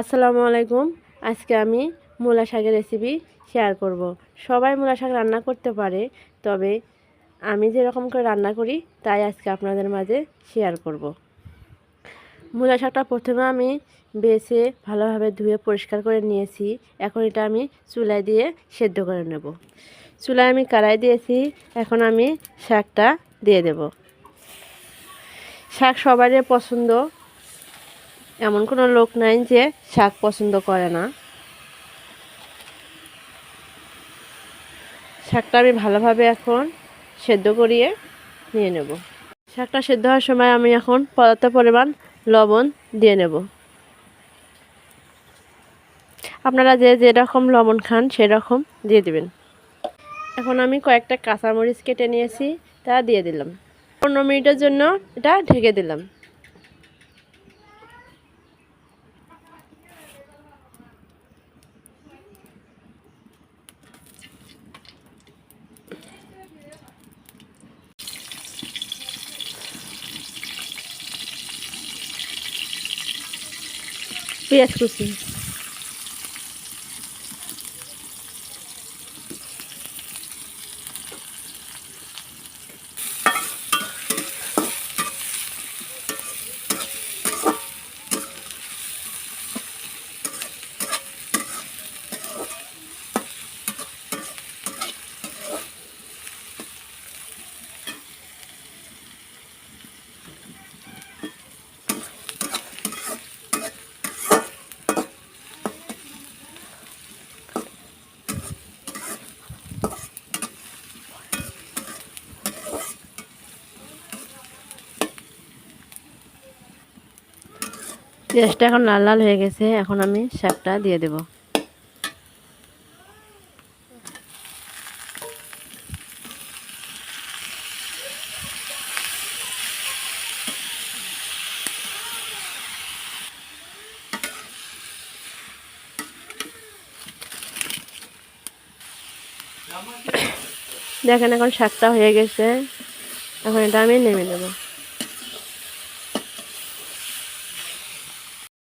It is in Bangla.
আসসালামু আলাইকুম। আজকে আমি মূলা শাকের রেসিপি শেয়ার করব। সবাই মূলা শাক রান্না করতে পারে, তবে আমি যেরকম করে রান্না করি, তাই আজকে আপনাদের মাঝে শেয়ার করব। মূলা শাকটা প্রথমে আমি বেছে ভালোভাবে ধুয়ে পরিষ্কার করে নিয়েছি। এখন এটা আমি চুলায় দিয়ে সেদ্ধ করে নেব। চুলায় আমি কড়াই দিয়েছি, এখন আমি শাকটা দিয়ে দেব। শাক সবারই পছন্দ। এমন কোনো লোক নাই যে শাক পছন্দ করে না। শাকটা আমি ভালোভাবে এখন সেদ্ধ করিয়ে নিয়ে নেব। শাকটা সেদ্ধ হওয়ার সময় আমি এখন পর্যাপ্ত পরিমাণ লবণ দিয়ে নেব। আপনারা যে যেরকম লবণ খান সেরকম দিয়ে দিবেন। এখন আমি কয়েকটা কাঁচামরিচ কেটে নিয়েছি, তা দিয়ে দিলাম। পনেরো মিনিটের জন্য এটা ঢেকে দিলাম। পেঁয়াজ কুচি। পেঁয়াজটা এখন লাল লাল হয়ে গেছে, এখন আমি শাকটা দিয়ে দেব। দেখেন এখন শাকটা হয়ে গেছে, এখন এটা আমি নেমে নেব।